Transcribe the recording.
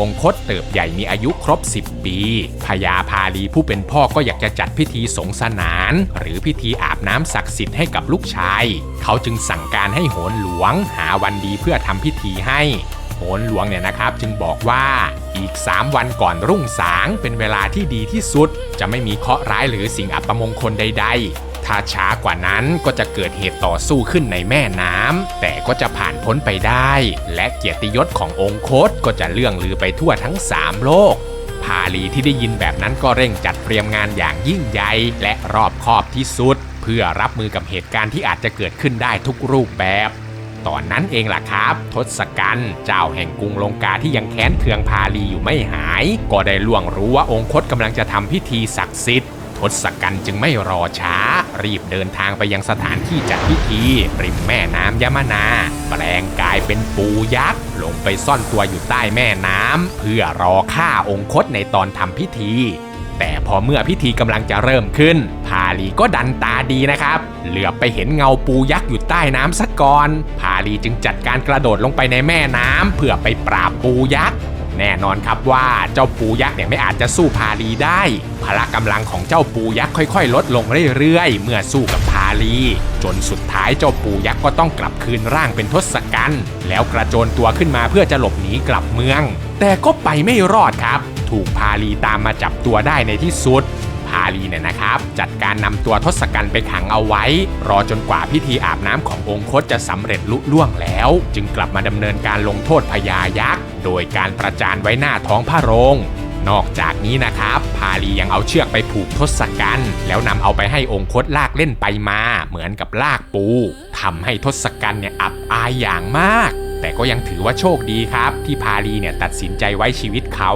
องคตเติบใหญ่มีอายุครบ 10 ปีพญาพาลีผู้เป็นพ่อก็อยากจะจัดพิธีสงสนาน หรือพิธีอาบน้ำศักดิ์สิทธิ์ให้กับลูกชาย เขาจึงสั่งการให้โหนหลวง หาวันดีเพื่อทำพิธีให้โหนหลวงเนี่ยนะครับจึงบอกว่าอีก 3 วันก่อนรุ่งสางเป็นเวลาที่ดีที่สุด จะไม่มีเคราะห์ร้ายหรือสิ่งอัปมงคลใด ๆ ถ้าช้ากว่านั้นก็จะเกิดเหตุต่อสู้ขึ้นในแม่น้ำแต่ก็จะผ่านพ้นไปได้ และเกียรติยศขององค์โคตก็จะเลื่องลือไปทั่วทั้ง 3 โลกพาลีที่ได้ยินแบบนั้นก็เร่งจัดเตรียมงานอย่างยิ่งใหญ่และรอบคอบที่สุด เพื่อรับมือกับเหตุการณ์ที่อาจจะเกิดขึ้นได้ทุกรูปแบบ ตอนนั้นเองล่ะครับ ทศกัณฐ์เจ้าแห่งกรุงลงกาที่ยังแค้นเคืองพาลีอยู่ไม่หาย ก็ได้ล่วงรู้ว่าองค์คตกำลังจะทำพิธีศักดิ์สิทธิ์ทศกัณฐ์จึงไม่รอช้า รีบเดินทางไปยังสถานที่จัดพิธีริมแม่น้ำยมนา แปลงกายเป็นปูยักษ์ลงไปซ่อนตัวอยู่ใต้แม่น้ำเพื่อรอฆ่าองคตในตอนทำพิธี แต่พอเมื่อพิธีกำลังจะเริ่มขึ้น พาลีก็ดันตาดีนะครับ เหลือไปเห็นเงาปูยักษ์อยู่ใต้น้ำสักก่อน พาลีจึงจัดการกระโดดลงไปในแม่น้ำเพื่อไปปราบปูยักษ์ แน่นอนครับว่าเจ้าปูยักษ์เนี่ยไม่อาจจะสู้พาลีได้ พละกำลังของเจ้าปูยักษ์ค่อยๆ ลดลงเรื่อยๆ เมื่อสู้กับพาลี จนสุดท้ายเจ้าปูยักษ์ก็ต้องกลับคืนร่างเป็นทศกัณฐ์แล้วกระโจนตัวขึ้นมาเพื่อจะหลบหนีกลับเมือง แต่ก็ไปไม่รอดครับ ถูกพาลีตามมาจับตัวได้ในที่สุด พาลีเนี่ยนะครับ จัดการนำตัวทศกัณฐ์ไปขังเอาไว้ รอจนกว่าพิธีอาบน้ำขององคตจะสำเร็จลุล่วงแล้ว จึงกลับมาดำเนินการลงโทษพญายักษ์ โดยการประจานไว้หน้าท้องพระโรงนอกจากนี้นะครับ พาลียังเอาเชือกไปผูกทศกัณฐ์แล้วนำเอาไปให้องค์คตลากเล่นไปมา เหมือนกับลากปูทำให้ทศกัณฐ์เนี่ยอับอายอย่างมาก แต่ก็ยังถือว่าโชคดีครับ ที่พาลีเนี่ยตัดสินใจไว้ชีวิตเขา